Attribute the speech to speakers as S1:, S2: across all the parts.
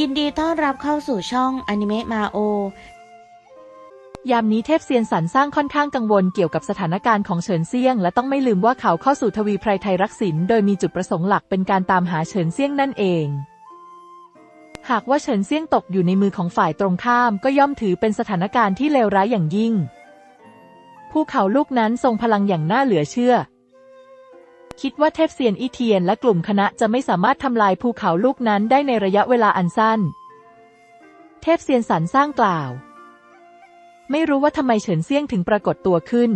S1: ยินดีต้อนรับเข้าสู่ช่องอนิเมะมาโอ
S2: ยามนี้เทพเซียนสันสร้างค่อนข้างกังวลเกี่ยวกับสถานการณ์ของเฉินเซียง และต้องไม่ลืมว่าเขาเข้าสู่ทวีไพรไทยรักษินโดยมีจุดประสงค์หลักเป็นการตามหาเฉินเซียงนั่นเอง หากว่าเฉินเซียงตกอยู่ในมือของฝ่ายตรงข้ามก็ย่อมถือเป็นสถานการณ์ที่เลวร้ายอย่างยิ่ง ภูเขาลูกนั้นทรงพลังอย่างน่าเหลือเชื่อ คิดว่าเทพเซียนอีเทียนและกลุ่มคณะจะไม่สามารถทำลายภูเขาลูกนั้นได้ในระยะเวลาอันสั้น เทพเซียนสันสร้างกล่าว ไม่รู้ว่าทำไมเฉินเซียงถึงปรากฏตัวขึ้น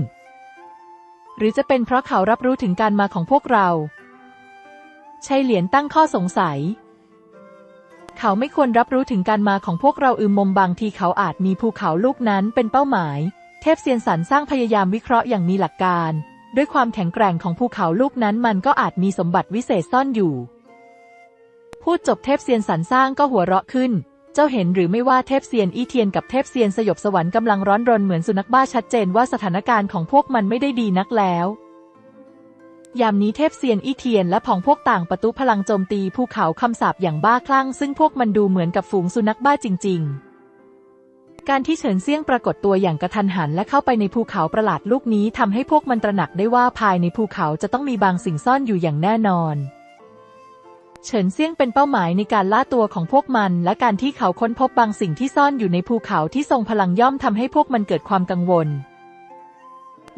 S2: หรือจะเป็นเพราะเขารับรู้ถึงการมาของพวกเราชัยเหลียนตั้งข้อสงสัย เขาไม่ควรรับรู้ถึงการมาของพวกเราอืมมมบางทีเขาอาจมีภูเขาลูกนั้นเป็นเป้าหมาย เทพเซียนสันสร้างพยายามวิเคราะห์อย่างมีหลักการ ด้วยความแข็งแกร่งของภูเขาลูกนั้นมันก็อาจมีสมบัติวิเศษซ่อนอยู่ พูดจบเทพเซียนสันสร้างก็หัวเราะขึ้น เจ้าเห็นหรือไม่ว่าเทพเซียนอีเทียนกับเทพเซียนสยบสวรรค์กำลังร้อนรนเหมือนสุนัขบ้าชัดเจนว่าสถานการณ์ของพวกมันไม่ได้ดีนักแล้วยามนี้เทพเซียนอีเทียนและผองพวกต่างประตูพลังโจมตีภูเขาคำสาปอย่างบ้าคลั่ง ซึ่งพวกมันดูเหมือนกับฝูงสุนัขบ้าจริง ๆ การที่เฉินเซียงปรากฏตัวอย่างกระทันหันและเข้าไปในภูเขาประหลาดลูกนี้ทำให้พวกมันตระหนักได้ว่าภายในภูเขาจะต้องมีบางสิ่งซ่อนอยู่อย่างแน่นอน เฉินเซียงเป็นเป้าหมายในการล่าตัวของพวกมัน และการที่เขาค้นพบบางสิ่งที่ซ่อนอยู่ในภูเขาที่ทรงพลังย่อมทำให้พวกมันเกิดความกังวล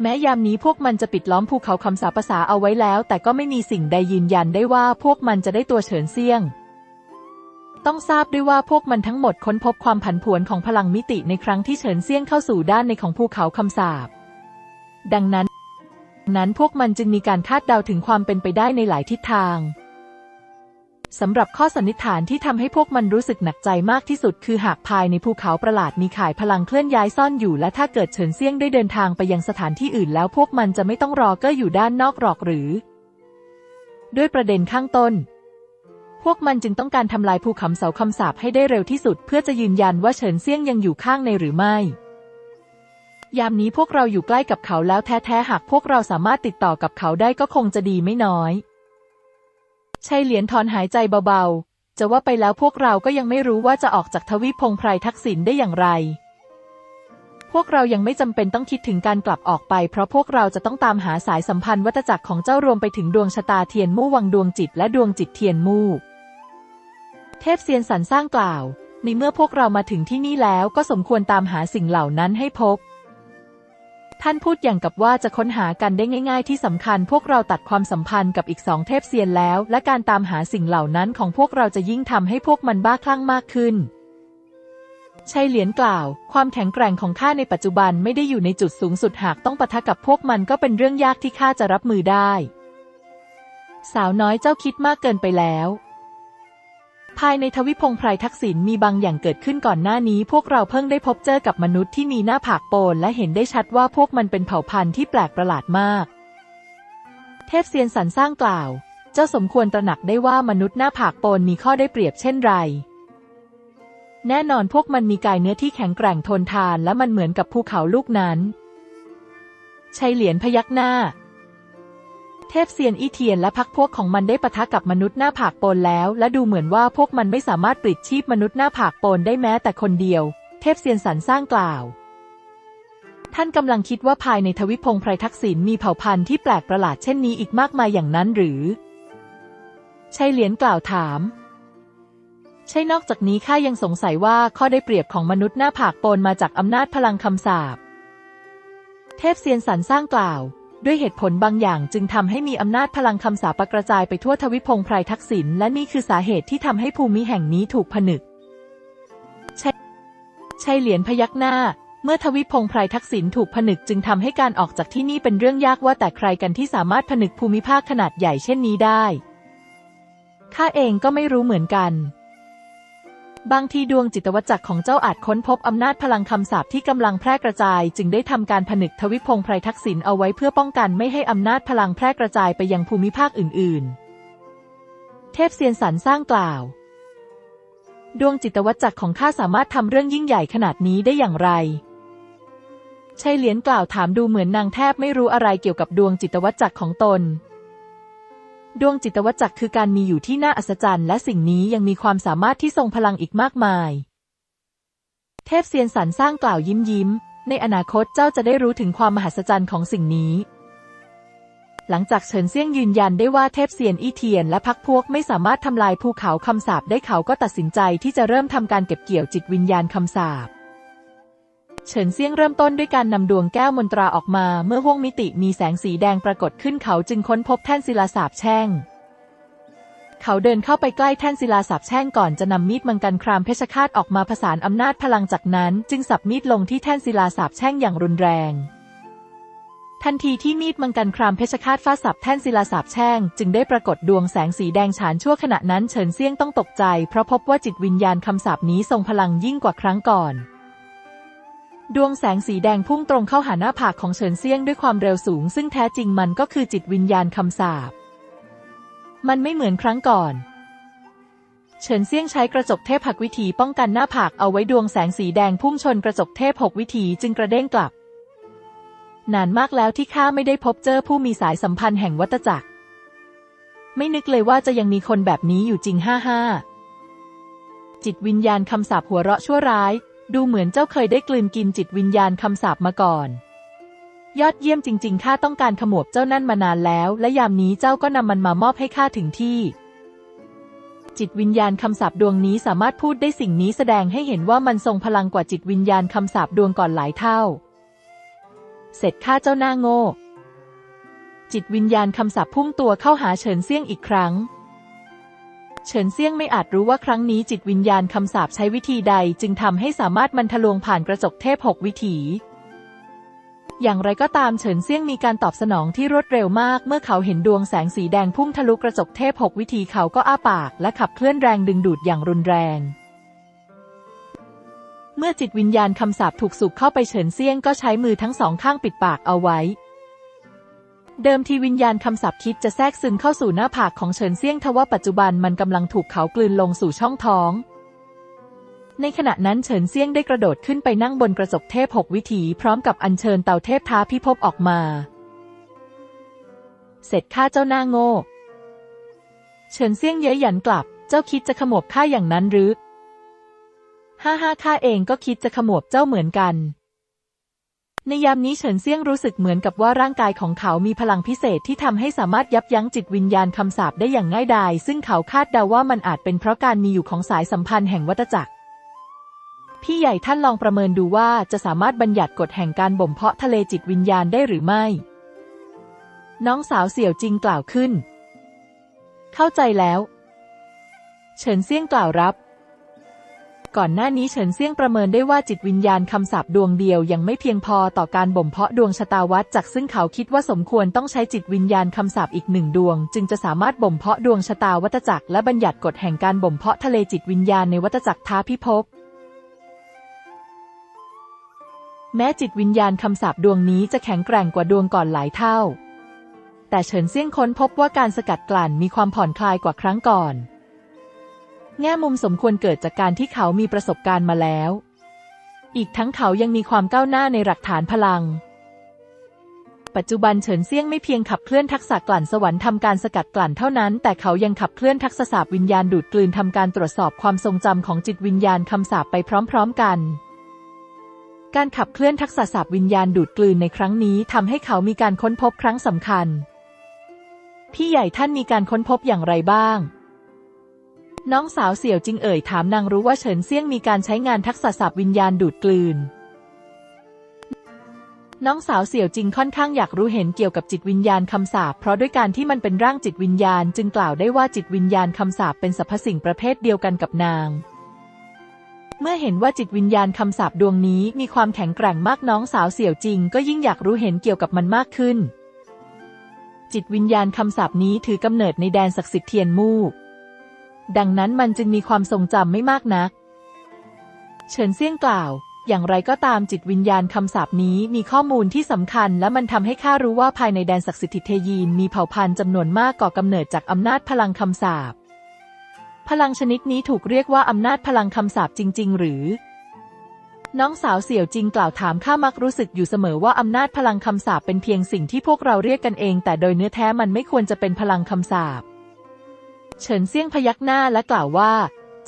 S2: แม้ยามนี้พวกมันจะปิดล้อมภูเขาคำสาปภาษาเอาไว้แล้ว แต่ก็ไม่มีสิ่งใดยืนยันได้ว่าพวกมันจะได้ตัวเฉินเซียง ต้องทราบด้วยว่าพวกมันทั้งหมดค้นพบความผันผวนของพลังมิติในครั้งที่เฉินเซียงเข้าสู่ด้านในของภูเขาคำสาปดังนั้น นั้นพวกมันจึงมีการคาดเดาถึงความเป็นไปได้ในหลายทิศทางสำหรับข้อสันนิษฐานที่ทำให้พวกมันรู้สึกหนักใจมากที่สุด คือหากภายในภูเขาประหลาดมีข่ายพลังเคลื่อนย้ายซ่อนอยู่ และถ้าเกิดเฉินเซียงได้เดินทางไปยังสถานที่อื่นแล้วพวกมันจะไม่ต้องรอเก็อยู่ด้านนอกหรอกหรือ ด้วยประเด็นข้างต้น พวกมันจึงต้องการทำลายภูเขาเสาคำสาปให้ได้เร็วที่สุด เพื่อจะยืนยันว่าเฉินเซียงยังอยู่ข้างในหรือไม่ ยามนี้พวกเราอยู่ใกล้กับเขาแล้วแท้ๆ หากพวกเราสามารถติดต่อกับเขาได้ก็คงจะดีไม่น้อยชัยเหลียนถอนหายใจเบาๆ จะว่าไปแล้วพวกเราก็ยังไม่รู้ว่าจะออกจากทวีปพงไพรทักษิณได้อย่างไร พวกเรายังไม่จำเป็นต้องคิดถึงการกลับออกไป เพราะพวกเราจะต้องตามหาสายสัมพันธ์วัตจักรของเจ้ารวมไปถึงดวงชะตาเทียนมู่วังดวงจิตและดวงจิตเทียนมู่ เทพเซียนสันสร้างกล่าว ในเมื่อพวกเรามาถึงที่นี่แล้วก็สมควรตามหาสิ่งเหล่านั้นให้พบ ท่านพูดอย่างกับว่าจะค้นหากันได้ง่าย ๆ ที่สำคัญ พวกเราตัดความสัมพันธ์กับอีกสองเทพเซียนแล้ว และการตามหาสิ่งเหล่านั้นของพวกเราจะยิ่งทำให้พวกมันบ้าคลั่งมากขึ้นชัยเหลียนกล่าว ความแข็งแกร่งของข้าในปัจจุบันไม่ได้อยู่ในจุดสูงสุดหากต้องปะทะกับพวกมันก็เป็นเรื่องยากที่ข้าจะรับมือได้ สาวน้อยเจ้าคิดมากเกินไปแล้ว ภายในทวิพงไพรทักษิณมีบางอย่างเกิดขึ้นก่อนหน้านี้ พวกเราเพิ่งได้พบเจอกับมนุษย์ที่มีหน้าผากโปนและเห็นได้ชัดว่าพวกมันเป็นเผ่าพันธุ์ที่แปลกประหลาดมาก เทพเซียนสันสร้างกล่าว เจ้าสมควรตระหนักได้ว่ามนุษย์หน้าผากโปนมีข้อได้เปรียบเช่นไร แน่นอนพวกมันมีกายเนื้อที่แข็งแกร่งทนทานและมันเหมือนกับภูเขาลูกนั้นชัยเหลียนพยักหน้า เทพเซียนอีเทียนและพักพวกของมันได้ปะทะกับมนุษย์หน้าผากโปนแล้ว และดูเหมือนว่าพวกมันไม่สามารถปลิดชีพมนุษย์หน้าผากโปนได้แม้แต่คนเดียว เทพเซียนสันสร้างกล่าว ท่านกำลังคิดว่าภายในทวิพงไพรทักษิณมีเผ่าพันธุ์ที่แปลกประหลาดเช่นนี้อีกมากมายอย่างนั้นหรือชัยเหลียนกล่าวถามใช่นอกจากนี้ข้ายังสงสัยว่าข้อได้เปรียบของมนุษย์หน้าผากโปนมาจากอำนาจพลังคำสาปเทพเซียนสันสร้างกล่าว ด้วยเหตุผลบางอย่างจึงทำให้มีอำนาจพลังคำสาปกระจายไปทั่วทวิพงไพรทักษิณและนี่คือสาเหตุที่ทำให้ภูมิแห่งนี้ถูกผนึกใช่ใช่เหรียญพยักหน้า เมื่อทวิพงไพรทักษิณถูกผนึกจึงทำให้การออกจากที่นี่เป็นเรื่องยากว่าแต่ใครกันที่สามารถผนึกภูมิภาคขนาดใหญ่เช่นนี้ได้ข้าเองก็ไม่รู้เหมือนกัน บางทีดวงจิตวัจักรของเจ้าอาจค้นพบอำนาจพลังคำสาปที่กำลังแพร่กระจาย จึงได้ทำการผนึกทวิพงไพรทักษิณเอาไว้เพื่อป้องกันไม่ให้อำนาจพลังแพร่กระจายไปยังภูมิภาคอื่น ๆ เทพเซียนสันสร้างกล่าว ดวงจิตวัจักรของข้าสามารถทำเรื่องยิ่งใหญ่ขนาดนี้ได้อย่างไรชัยเหลียนกล่าวถามดูเหมือนนางแทบไม่รู้อะไรเกี่ยวกับดวงจิตวัจจักรของตน ดวงจิตวัจักรคือการมีอยู่ที่น่าอัศจรรย์ และสิ่งนี้ยังมีความสามารถที่ทรงพลังอีกมากมาย เทพเซียนสันสร้างกล่าวยิ้มยิ้ม ในอนาคตเจ้าจะได้รู้ถึงความมหัศจรรย์ของสิ่งนี้ หลังจากเฉินเซี่ยงยืนยันได้ว่าเทพเซียนอี้เทียนและพักพวกไม่สามารถทำลายภูเขาคำสาปได้เขาก็ตัดสินใจที่จะเริ่มทำการเก็บเกี่ยวจิตวิญญาณคำสาป เฉินเซี่ยงเริ่มต้นด้วยการนำดวงแก้วมนตราออกมา เมื่อห้วงมิติมีแสงสีแดงปรากฏขึ้นเขาจึงค้นพบแท่นศิลาสาบแช่ง เขาเดินเข้าไปใกล้แท่นศิลาสาบแช่งก่อนจะนำมีดมังกรครามเพชฌฆาตออกมาผสานอำนาจพลังจากนั้น จึงสับมีดลงที่แท่นศิลาสาบแช่งอย่างรุนแรง ทันทีที่มีดมังกรครามเพชฌฆาตฟาดสับแท่นศิลาสาบแช่ง จึงได้ปรากฏดวงแสงสีแดงฉานชั่วขณะนั้นเฉินเซี่ยงต้องตกใจ เพราะพบว่าจิตวิญญาณคำสาปนี้ทรงพลังยิ่งกว่าครั้งก่อน ดวงแสงสีแดงพุ่งตรงเข้าหาหน้าผากของเฉินเซียงด้วยความเร็วสูง ซึ่งแท้จริงมันก็คือจิตวิญญาณคำสาปมันไม่เหมือนครั้งก่อน เฉินเซียงใช้กระจกเทพหักวิถีป้องกันหน้าผากเอาไว้ดวงแสงสีแดงพุ่งชนกระจกเทพหกวิถีจึงกระเด้งกลับ นานมากแล้วที่ข้าไม่ได้พบเจอผู้มีสายสัมพันธ์แห่งวัตจักร ไม่นึกเลยว่าจะยังมีคนแบบนี้อยู่จริงห้าห้าจิตวิญญาณคำสาปหัวเราะชั่วร้าย ดูเหมือนเจ้าเคยได้กลืนกินจิตวิญญาณคำสาปมาก่อน ยอดเยี่ยมจริง ๆ ข้าต้องการขมวบเจ้านั่นมานานแล้ว และยามนี้เจ้าก็นำมันมามอบให้ข้าถึงที่ จิตวิญญาณคำสาปดวงนี้สามารถพูดได้สิ่งนี้แสดงให้เห็นว่ามันทรงพลังกว่าจิตวิญญาณคำสาปดวงก่อนหลายเท่า เสร็จข้าเจ้าหน้าโง่ จิตวิญญาณคำสาปพุ่งตัวเข้าหาเฉินเซี่ยงอีกครั้ง เฉินเซี่ยงไม่อาจรู้ว่าครั้งนี้จิตวิญญาณคำสาปใช้วิธีใดจึงทำให้สามารถมันทะลวงผ่านกระจกเทพหกวิถี อย่างไรก็ตามเฉินเซี่ยงมีการตอบสนองที่รวดเร็วมาก เมื่อเขาเห็นดวงแสงสีแดงพุ่งทะลุกระจกเทพหกวิถีเขาก็อ้าปาก และขับเคลื่อนแรงดึงดูดอย่างรุนแรง เมื่อจิตวิญญาณคำสาปถูกสูบเข้าไปเฉินเซี่ยงก็ใช้มือทั้งสองข้างปิดปากเอาไว้ เดิมทีวิญญาณคำสาปคิดจะแทรกซึมเข้าสู่หน้าผากของเฉินเซี่ยงทว่าปัจจุบันมันกำลังถูกเขากลืนลงสู่ช่องท้อง ในขณะนั้นเฉินเซี่ยงได้กระโดดขึ้นไปนั่งบนกระจกเทพหกวิถีพร้อมกับอัญเชิญเต่าเทพท้าพิภพออกมา เสร็จข้าเจ้าหน้าโง่ เฉินเซี่ยงเย้ยหยันกลับ เจ้าคิดจะขโมบข้าอย่างนั้นหรือห้าห้าข้าเองก็คิดจะขโมบเจ้าเหมือนกัน ในยามนี้เฉินเซี่ยงรู้สึกเหมือนกับว่าร่างกายของเขามีพลังพิเศษที่ทำให้สามารถยับยั้งจิตวิญญาณคำสาปได้อย่างง่ายดาย ซึ่งเขาคาดเดาว่ามันอาจเป็นเพราะการมีอยู่ของสายสัมพันธ์แห่งวัฏจักร พี่ใหญ่ท่านลองประเมินดูว่าจะสามารถบัญญัติกฎแห่งการบ่มเพาะทะเลจิตวิญญาณได้หรือไม่ น้องสาวเสี่ยวจริงกล่าวขึ้น เข้าใจแล้ว เฉินเซี่ยงกล่าวรับ ก่อนหน้านี้เฉินเซี่ยงประเมินได้ว่าจิตวิญญาณคำสาปดวงเดียวยังไม่เพียงพอต่อการบ่มเพาะดวงชะตาวัฏจากซึ่งเขาคิดว่าสมควรต้องใช้จิตวิญญาณคำสาปอีกหนึ่งดวง จึงจะสามารถบ่มเพาะดวงชะตาวัฏจักรและบัญญัติกฎแห่งการบ่มเพาะทะเลจิตวิญญาณในวัฏจักรท้าพิภพแม้จิตวิญญาณคำสาปดวงนี้จะแข็งแกร่งกว่าดวงก่อนหลายเท่า แต่เฉินเซี่ยงค้นพบว่าการสกัดกลั่นมีความผ่อนคลายกว่าครั้งก่อน แง่มุมสมควรเกิดจากการที่เขามีประสบการณ์มาแล้ว อีกทั้งเขายังมีความก้าวหน้าในหลักฐานพลัง ปัจจุบันเฉินเซี่ยงไม่เพียงขับเคลื่อนทักษะกลั่นสวรรค์ทำการสกัดกลั่นเท่านั้น แต่เขายังขับเคลื่อนทักษะสาบวิญญาณดูดกลืนทำการตรวจสอบความทรงจำของจิตวิญญาณคำสาปไปพร้อม ๆ กันการขับเคลื่อนทักษะสาบวิญญาณดูดกลืนในครั้งนี้ทำให้เขามีการค้นพบครั้งสำคัญ พี่ใหญ่ท่านมีการค้นพบอย่างไรบ้าง น้องสาวเสี่ยวจิงเอ่ยถามนางรู้ว่าเฉินเซี่ยงมีการใช้งานทักษะสาบวิญญาณดูดกลืน น้องสาวเสี่ยวจิงค่อนข้างอยากรู้เห็นเกี่ยวกับจิตวิญญาณคำสาปเพราะด้วยการที่มันเป็นร่างจิตวิญญาณ จึงกล่าวได้ว่าจิตวิญญาณคำสาปเป็นสรรพสิ่งประเภทเดียวกันกับนาง เมื่อเห็นว่าจิตวิญญาณคำสาปดวงนี้มีความแข็งแกร่งมากน้องสาวเสี่ยวจิง ก็ยิ่งอยากรู้เห็นเกี่ยวกับมันมากขึ้น จิตวิญญาณคำสาปนี้ถือกำเนิดในแดนศักดิ์สิทธิ์เทียนมู่ ดังนั้นมันจึงมีความทรงจำไม่มากนัก เฉินเซี่ยงกล่าว อย่างไรก็ตามจิตวิญญาณคำสาปนี้มีข้อมูลที่สำคัญ และมันทำให้ข้ารู้ว่าภายในแดนศักดิ์สิทธิ์เทยีนมีเผ่าพันธุ์จำนวนมากก่อกำเนิดจากอำนาจพลังคำสาปพลังชนิดนี้ถูกเรียกว่าอำนาจพลังคำสาปจริง ๆ หรือ น้องสาวเสี่ยวจริงกล่าวถามข้ามักรู้สึกอยู่เสมอว่าอำนาจพลังคำสาปเป็นเพียงสิ่งที่พวกเราเรียกกันเอง แต่โดยเนื้อแท้มันไม่ควรจะเป็นพลังคำสาป เฉินเซี่ยงพยักหน้าและกล่าวว่า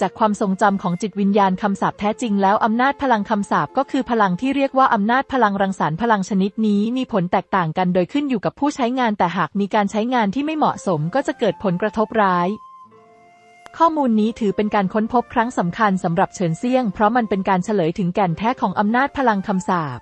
S2: จากความทรงจำของจิตวิญญาณคำสาปแท้จริงแล้วอำนาจพลังคำสาปก็คือพลังที่เรียกว่าอำนาจพลังรังสรรค์พลังชนิดนี้มีผลแตกต่างกันโดยขึ้นอยู่กับผู้ใช้งานแต่หากมีการใช้งานที่ไม่เหมาะสมก็จะเกิดผลกระทบร้ายข้อมูลนี้ถือเป็นการค้นพบครั้งสำคัญสำหรับเฉินเซี่ยง เพราะมันเป็นการเฉลยถึงแก่นแท้ของอำนาจพลังคำสาป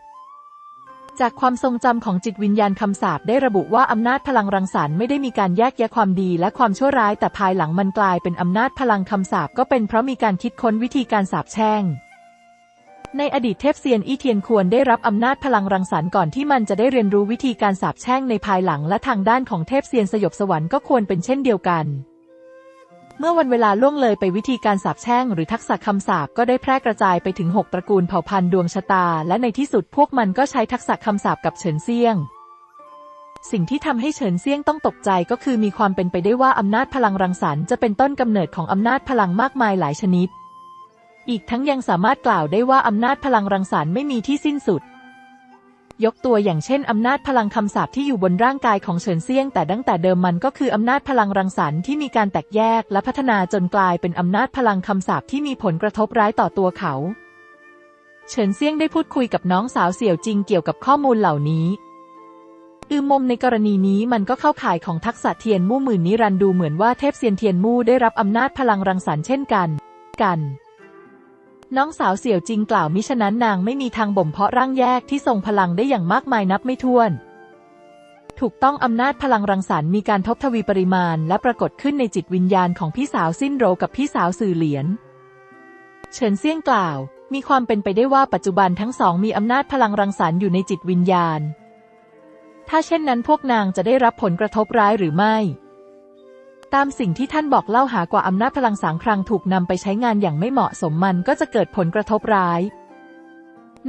S2: จากความทรงจำของจิตวิญญาณคำสาปได้ระบุว่าอำนาจพลังรังสรรค์ไม่ได้มีการแยกแยะความดีและความชั่วร้ายแต่ภายหลังมันกลายเป็นอำนาจพลังคำสาปก็เป็นเพราะมีการคิดค้นวิธีการสาปแช่ง ในอดีตเทพเซียนอีเทียนควรได้รับอำนาจพลังรังสรรค์ก่อนที่มันจะได้เรียนรู้วิธีการสาปแช่งในภายหลังและทางด้านของเทพเซียนสยบสวรรค์ก็ควรเป็นเช่นเดียวกัน เมื่อวันเวลาล่วงเลยไปวิธีการสาปแช่งหรือทักษะคำสาปก็ได้แพร่กระจายไปถึง 6 ตระกูลเผ่าพันธุ์ดวงชะตา และในที่สุดพวกมันก็ใช้ทักษะคำสาปกับเฉินเซียง สิ่งที่ทำให้เฉินเซียงต้องตกใจก็คือมีความเป็นไปได้ว่าอำนาจพลังรังสรรค์จะเป็นต้นกำเนิดของอำนาจพลังมากมายหลายชนิด อีกทั้งยังสามารถกล่าวได้ว่าอำนาจพลังรังสรรค์ไม่มีที่สิ้นสุด ยกตัวอย่างเช่นอำนาจพลังคำสาปที่อยู่บนร่างกายของเฉินเซียง แต่ตั้งแต่เดิมมันก็คืออำนาจพลังรังสรรค์ที่มีการแตกแยกและพัฒนาจนกลายเป็นอำนาจพลังคำสาปที่มีผลกระทบร้ายต่อตัวเขา เฉินเซียงได้พูดคุยกับน้องสาวเสี่ยวจริงเกี่ยวกับข้อมูลเหล่านี้อืมมมในกรณีนี้มันก็เข้าข่ายของทักษะเทียนมู่หมื่นนิรันดูเหมือนว่าเทพเซียนเทียนมู่ได้รับอำนาจพลังรังสรรค์เช่นกัน กัน น้องสาวเสี่ยวจริงกล่าวมิฉะนั้นนางไม่มีทางบ่มเพาะร่างแยกที่ทรงพลังได้อย่างมากมายนับไม่ถ้วน ถูกต้องอำนาจพลังรังสรรค์มีการทบทวีปริมาณ และปรากฏขึ้นในจิตวิญญาณของพี่สาวสิ้นโรกับพี่สาวสื่อเหรียญเฉินเซี่ยงกล่าว มีความเป็นไปได้ว่าปัจจุบันทั้งสองมีอำนาจพลังรังสรรค์อยู่ในจิตวิญญาณ ถ้าเช่นนั้นพวกนางจะได้รับผลกระทบร้ายหรือไม่ ตามสิ่งที่ท่านบอกเล่าหากว่าอำนาจพลังสางครังถูกนำไปใช้งานอย่างไม่เหมาะสมมันก็จะเกิดผลกระทบร้าย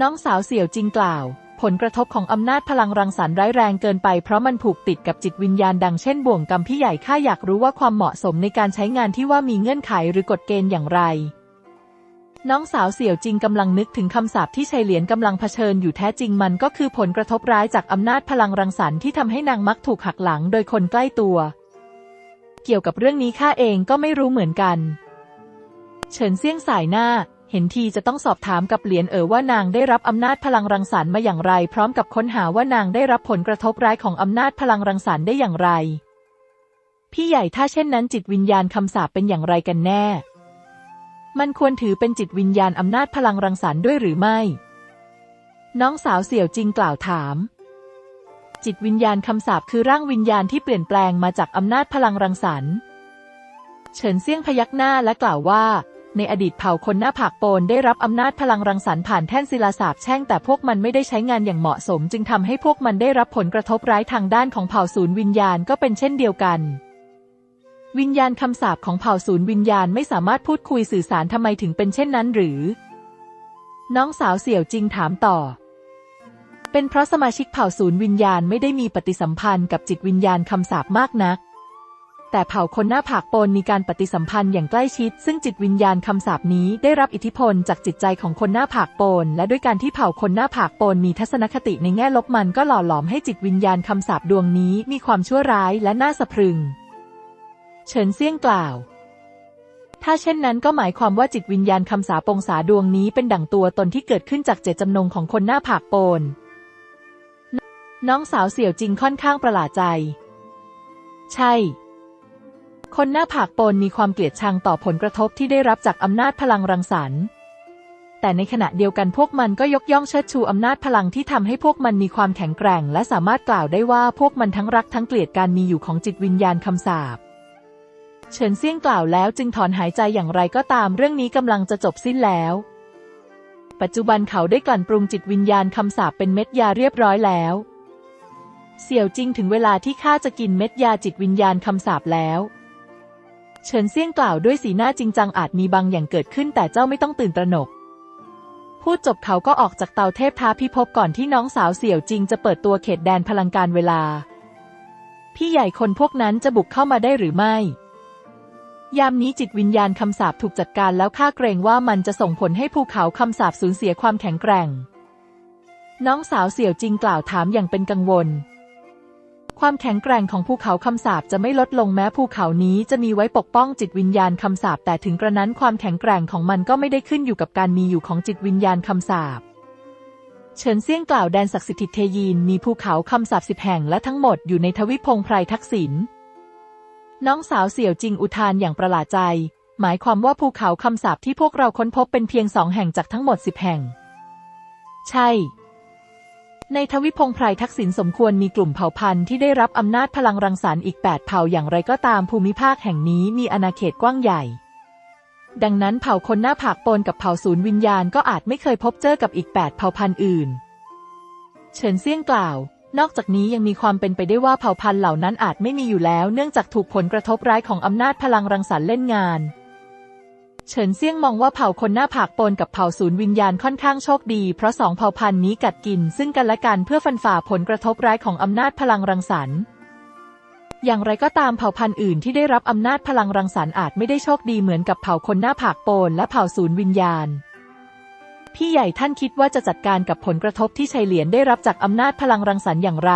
S2: น้องสาวเสี่ยวจิงกล่าว ผลกระทบของอำนาจพลังรังสรรค์ร้ายแรงเกินไปเพราะมันผูกติดกับจิตวิญญาณดังเช่นบ่วงกรรมพี่ใหญ่ข้าอยากรู้ว่าความเหมาะสมในการใช้งานที่ว่ามีเงื่อนไขหรือกฎเกณฑ์อย่างไร น้องสาวเสี่ยวจิงกำลังนึกถึงคำสาปที่ชัยเหลียนกำลังเผชิญอยู่แท้จริงมันก็คือผลกระทบร้ายจากอำนาจพลังรังสรรค์ที่ทำให้นางมักถูกหักหลังโดยคนใกล้ตัว เกี่ยวกับเรื่องนี้ข้าเองก็ไม่รู้เหมือนกัน เฉินเซี่ยงสายหน้า เห็นทีจะต้องสอบถามกับเหลียนเอ๋อว่านางได้รับอำนาจพลังรังสรรค์มาอย่างไร พร้อมกับค้นหาว่านางได้รับผลกระทบร้ายของอำนาจพลังรังสรรค์ได้อย่างไร พี่ใหญ่ถ้าเช่นนั้นจิตวิญญาณคำสาปเป็นอย่างไรกันแน่ มันควรถือเป็นจิตวิญญาณอำนาจพลังรังสรรค์ด้วยหรือไม่ น้องสาวเสี่ยวจริงกล่าวถาม จิตวิญญาณคำสาปคือร่างวิญญาณที่เปลี่ยนแปลงมาจากอำนาจพลังรังสรรค์ เฉินเซี่ยงพยักหน้าและกล่าวว่า ในอดีตเผ่าคนหน้าผากโปนได้รับอำนาจพลังรังสรรค์ผ่านแท่นศิลาสาปแช่งแต่พวกมันไม่ได้ใช้งานอย่างเหมาะสม จึงทำให้พวกมันได้รับผลกระทบร้ายทางด้านของเผ่าศูนย์วิญญาณก็เป็นเช่นเดียวกันวิญญาณคำสาปของเผ่าศูนย์วิญญาณไม่สามารถพูดคุยสื่อสารทำไมถึงเป็นเช่นนั้นหรือ น้องสาวเสี่ยวจริงถามต่อ เป็นเพราะสมาชิกเผ่าศูนย์วิญญาณไม่ได้มีปฏิสัมพันธ์กับจิตวิญญาณคำสาปมากนัก แต่เผ่าคนหน้าผากปนมีการปฏิสัมพันธ์อย่างใกล้ชิด ซึ่งจิตวิญญาณคำสาปนี้ได้รับอิทธิพลจากจิตใจของคนหน้าผากปนและด้วยการที่เผ่าคนหน้าผากปนมีทัศนคติในแง่ลบมันก็หล่อหลอมให้จิตวิญญาณคำสาปดวงนี้มีความชั่วร้ายและน่าสะพรึง เฉินเซี่ยงกล่าวถ้าเช่นนั้นก็หมายความว่าจิตวิญญาณคำสาปงสาดวงนี้เป็นดั่งตัวตนที่เกิดขึ้นจากเจตจำนงของคนหน้าผากโปน น้องสาวเสี่ยวจริงค่อนข้างประหลาดใจ ใช่ คนหน้าผากปนมีความเกลียดชังต่อผลกระทบที่ได้รับจากอำนาจพลังรังสรรค์แต่ในขณะเดียวกันพวกมันก็ยกย่องเชิดชูอำนาจพลังที่ทำให้พวกมันมีความแข็งแกร่ง และสามารถกล่าวได้ว่าพวกมันทั้งรักทั้งเกลียดการมีอยู่ของจิตวิญญาณคำสาปเฉินเซี่ยงกล่าวแล้วจึงถอนหายใจอย่างไรก็ตามเรื่องนี้กำลังจะจบสิ้นแล้ว ปัจจุบันเขาได้กลั่นปรุงจิตวิญญาณคำสาปเป็นเม็ดยาเรียบร้อยแล้ว เสี่ยวจริงถึงเวลาที่ข้าจะกินเม็ดยาจิตวิญญาณคำสาปแล้ว เฉินเซี่ยงกล่าวด้วยสีหน้าจริงจังอาจมีบางอย่างเกิดขึ้นแต่เจ้าไม่ต้องตื่นตระหนก พูดจบเขาก็ออกจากเตาเทพท้าพิภพก่อนที่น้องสาวเสี่ยวจริงจะเปิดตัวเขตแดนพลังการเวลา พี่ใหญ่คนพวกนั้นจะบุกเข้ามาได้หรือไม่ ยามนี้จิตวิญญาณคำสาปถูกจัดการแล้วข้าเกรงว่ามันจะส่งผลให้ภูเขาคำสาปสูญเสียความแข็งแกร่ง น้องสาวเสี่ยวจริงกล่าวถามอย่างเป็นกังวล ความแข็งแกร่งของภูเขาคำสาปจะไม่ลดลงแม้ภูเขานี้จะมีไว้ปกป้องจิตวิญญาณคำสาปแต่ถึงกระนั้นความแข็งแกร่งของมันก็ไม่ได้ขึ้นอยู่กับการมีอยู่ของจิตวิญญาณคำสาปเฉินเซี่ยงกล่าวแดนศักดิ์สิทธิ์เทยีนมีภูเขาคำสาปสิบแห่งและทั้งหมดอยู่ในทวิพงไพรทักษิณน้องสาวเสี่ยวจริงอุทานอย่างประหลาดใจ หมายความว่าภูเขาคำสาปที่พวกเราค้นพบเป็นเพียงสองแห่งจากทั้งหมดสิบแห่ง ใช่ ในทวิพงไพรทักษิณสมควรมีกลุ่มเผ่าพันธุ์ที่ได้รับอำนาจพลังรังสรรค์อีกแปดเผ่าอย่างไรก็ตามภูมิภาคแห่งนี้มีอาณาเขตกว้างใหญ่ ดังนั้นเผ่าคนหน้าผากปนกับเผ่าศูนย์วิญญาณก็อาจไม่เคยพบเจอกับอีกแปดเผ่าพันธุ์อื่น เฉินเซี่ยงกล่าว นอกจากนี้ยังมีความเป็นไปได้ว่าเผ่าพันธุ์เหล่านั้นอาจไม่มีอยู่แล้ว เนื่องจากถูกผลกระทบร้ายของอำนาจพลังรังสรรค์เล่นงาน เฉินเซี่ยงมองว่าเผ่าคนหน้าผากปนกับเผ่าศูนย์วิญญาณค่อนข้างโชคดี เพราะสองเผ่าพันธุ์นี้กัดกินซึ่งกันและกันเพื่อฟันฝ่าผลกระทบร้ายของอำนาจพลังรังสรรค์ อย่างไรก็ตามเผ่าพันธุ์อื่นที่ได้รับอำนาจพลังรังสรรค์อาจไม่ได้โชคดีเหมือนกับเผ่าคนหน้าผากปนและเผ่าศูนย์วิญญาณ พี่ใหญ่ท่านคิดว่าจะจัดการกับผลกระทบที่ชัยเหลียนได้รับจากอำนาจพลังรังสรรค์อย่างไร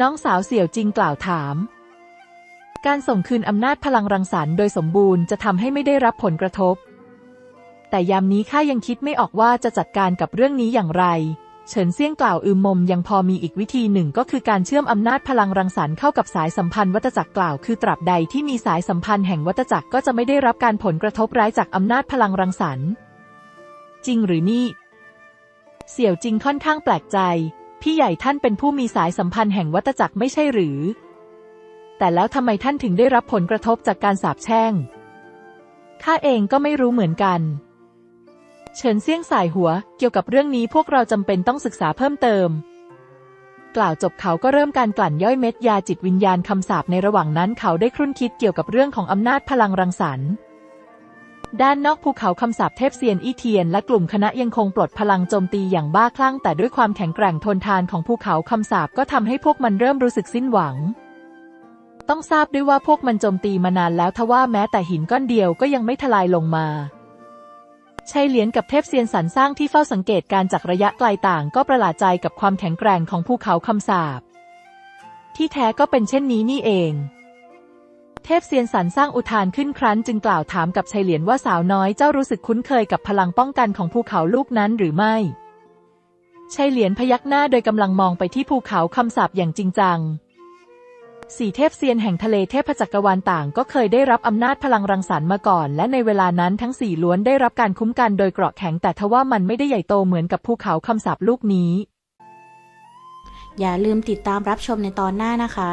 S2: น้องสาวเสี่ยวจริงกล่าวถาม การส่งคืนอำนาจพลังรังสรรค์โดยสมบูรณ์จะทำให้ไม่ได้รับผลกระทบ แต่ยามนี้ข้ายังคิดไม่ออกว่าจะจัดการกับเรื่องนี้อย่างไร เฉินเซี่ยงกล่าวอืมมมยังพอมีอีกวิธีหนึ่งก็คือการเชื่อมอำนาจพลังรังสรรค์เข้ากับสายสัมพันธ์วัตจักรกล่าวคือตราบใดที่มีสายสัมพันธ์แห่งวัตจักรก็จะไม่ได้รับการผลกระทบร้ายจากอำนาจพลังรังสรรค์ จริงหรือนี่ เสี่ยวจริงค่อนข้างแปลกใจ พี่ใหญ่ท่านเป็นผู้มีสายสัมพันธ์แห่งวัตจักรไม่ใช่หรือ แต่แล้วทำไมท่านถึงได้รับผลกระทบจากการสาปแช่ง ข้าเองก็ไม่รู้เหมือนกัน เฉินเซี่ยงสายหัว เกี่ยวกับเรื่องนี้พวกเราจำเป็นต้องศึกษาเพิ่มเติม กล่าวจบเขาก็เริ่มการกลั่นย่อยเม็ดยาจิตวิญญาณคำสาปในระหว่างนั้นเขาได้ครุ่นคิดเกี่ยวกับเรื่องของอำนาจพลังรังสรรค์ด้านนอกภูเขาคำสาปเทพเซียนอีเทียนและกลุ่มคณะยังคงปลดพลังโจมตีอย่างบ้าคลั่งแต่ด้วยความแข็งแกร่งทนทานของภูเขาคำสาปก็ทำให้พวกมันเริ่มรู้สึกสิ้นหวัง ต้องทราบด้วยว่าพวกมันโจมตีมานานแล้วทว่าแม้แต่หินก้อนเดียวก็ยังไม่ทลายลงมาชัยเหลียนกับเทพเซียนสรรสร้างที่เฝ้าสังเกตการจากระยะไกลต่างก็ประหลาดใจกับความแข็งแกร่งของภูเขาคำสาปที่แท้ก็เป็นเช่นนี้นี่เอง เทพเซียนสรรสร้างอุทานขึ้นครั้น จึงกล่าวถามกับชัยเหลียนว่าสาวน้อยเจ้ารู้สึกคุ้นเคยกับพลังป้องกันของภูเขาลูกนั้นหรือไม่ชัยเหลียนพยักหน้าโดยกำลังมองไปที่ภูเขาคำสาปอย่างจริงจัง สี่เทพเซียนแห่งทะเลเทพจักรวาลต่างก็เคยได้รับอำนาจพลังรังสรรค์มาก่อน และในเวลานั้นทั้งสี่ล้วนได้รับการคุ้มกันโดยเกราะแข็งแต่ทว่ามันไม่ได้ใหญ่โตเหมือนกับภูเขาคำสาปลูกนี้
S1: อย่าลืมติดตามรับชมในตอนหน้านะคะ